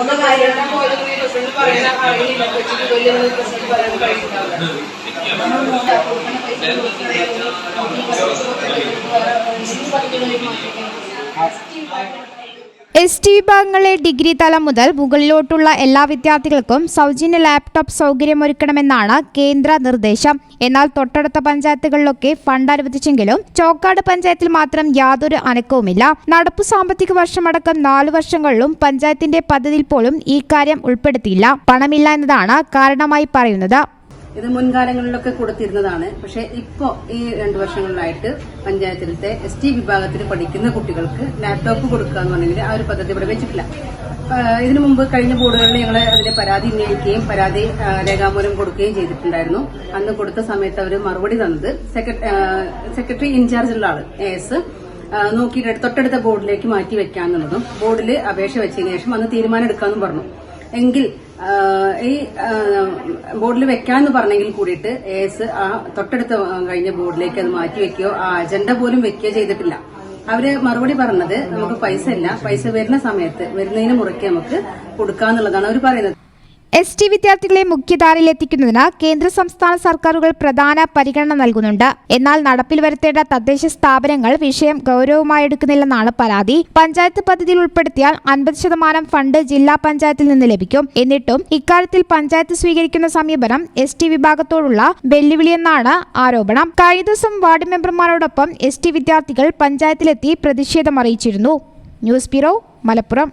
മൂന്ന് കാര്യങ്ങളെ പോലും ഈ പ്രസിഡന്റ് പറയാൻ അറിയില്ല കൊച്ചിക്ക് വലിയ പ്രസിഡന്റ് പറയാൻ കഴിയുന്നുണ്ടാവില്ല എസ് ടി വിഭാഗങ്ങളിലെ ഡിഗ്രി തലം മുതൽ മുകളിലോട്ടുള്ള എല്ലാ വിദ്യാർത്ഥികൾക്കും സൗജന്യ ലാപ്ടോപ്പ് സൗകര്യമൊരുക്കണമെന്നാണ് കേന്ദ്ര നിർദ്ദേശം. എന്നാൽ തൊട്ടടുത്ത പഞ്ചായത്തുകളിലൊക്കെ ഫണ്ട് അനുവദിച്ചെങ്കിലും ചോക്കാട് പഞ്ചായത്തിൽ മാത്രം യാതൊരു അനക്കവുമില്ല. നടപ്പു സാമ്പത്തിക വർഷമടക്കം നാലു വർഷങ്ങളിലും പഞ്ചായത്തിന്റെ പദ്ധതിയിൽ പോലും ഈ കാര്യം ഉൾപ്പെടുത്തിയില്ല. പണമില്ല എന്നതാണ് കാരണമായി പറയുന്നത്. ഇത് മുൻകാലങ്ങളിലൊക്കെ കൊടുത്തിരുന്നതാണ്. പക്ഷെ ഇപ്പോ ഈ രണ്ടു വർഷങ്ങളിലായിട്ട് പഞ്ചായത്തിലത്തെ എസ് ടി വിഭാഗത്തിൽ പഠിക്കുന്ന കുട്ടികൾക്ക് ലാപ്ടോപ്പ് കൊടുക്കുക എന്ന് പറഞ്ഞെങ്കിൽ ആ ഒരു പദ്ധതി ഇവിടെ വെച്ചിട്ടില്ല. ഇതിനു മുമ്പ് കഴിഞ്ഞ ബോർഡുകളിൽ ഞങ്ങൾ അതിന്റെ പരാതി ഉന്നയിക്കുകയും പരാതി രേഖാമൂലം കൊടുക്കുകയും ചെയ്തിട്ടുണ്ടായിരുന്നു. അന്ന് കൊടുത്ത സമയത്ത് അവർ മറുപടി തന്നത് സെക്രട്ടറി ഇൻചാർജ് സെക്രട്ടറി ഇൻചാർജുള്ള ആൾ എസ് നോക്കിയിട്ട് തൊട്ടടുത്ത ബോർഡിലേക്ക് മാറ്റി വെക്കാന്നുള്ളതും ബോർഡിൽ അപേക്ഷ വെച്ചതിന് ശേഷം അന്ന് തീരുമാനം എടുക്കാമെന്നും പറഞ്ഞു. എങ്കിൽ ഈ ബോർഡിൽ വെക്കാന്ന് പറഞ്ഞെങ്കിൽ കൂടിയിട്ട് എസ് ആ തൊട്ടടുത്ത കഴിഞ്ഞ ബോർഡിലേക്ക് അത് മാറ്റി വെക്കുകയോ ആ അജണ്ട പോലും വെക്കുകയോ ചെയ്തിട്ടില്ല. അവർ മറുപടി പറഞ്ഞത് നമുക്ക് പൈസ ഇല്ല. പൈസ വരുന്ന സമയത്ത് വരുന്നതിന് മുറയ്ക്ക് നമുക്ക് കൊടുക്കാന്നുള്ളതാണ് അവർ പറയുന്നത്. എസ് ടി വിദ്യാർത്ഥികളെ മുഖ്യധാരയിലെത്തിക്കുന്നതിന് കേന്ദ്ര സംസ്ഥാന സർക്കാരുകൾ പ്രധാന പരിഗണന നൽകുന്നുണ്ട്. എന്നാൽ നടപ്പിൽ വരുത്തേണ്ട തദ്ദേശ സ്ഥാപനങ്ങൾ വിഷയം ഗൗരവമായി എടുക്കുന്നില്ലെന്നാണ് പരാതി. പഞ്ചായത്ത് പദ്ധതിയിൽ ഉൾപ്പെടുത്തിയാൽ അൻപത് ശതമാനം ഫണ്ട് ജില്ലാ പഞ്ചായത്തിൽ നിന്ന് ലഭിക്കും. എന്നിട്ടും ഇക്കാര്യത്തിൽ പഞ്ചായത്ത് സ്വീകരിക്കുന്ന സമീപനം എസ് ടി വിഭാഗത്തോടുള്ള വെല്ലുവിളിയെന്നാണ് ആരോപണം. കഴിഞ്ഞ ദിവസം വാർഡ് മെമ്പർമാരോടൊപ്പം എസ് ടി വിദ്യാർത്ഥികൾ പഞ്ചായത്തിലെത്തി പ്രതിഷേധം അറിയിച്ചിരുന്നു. News bureau Malappuram.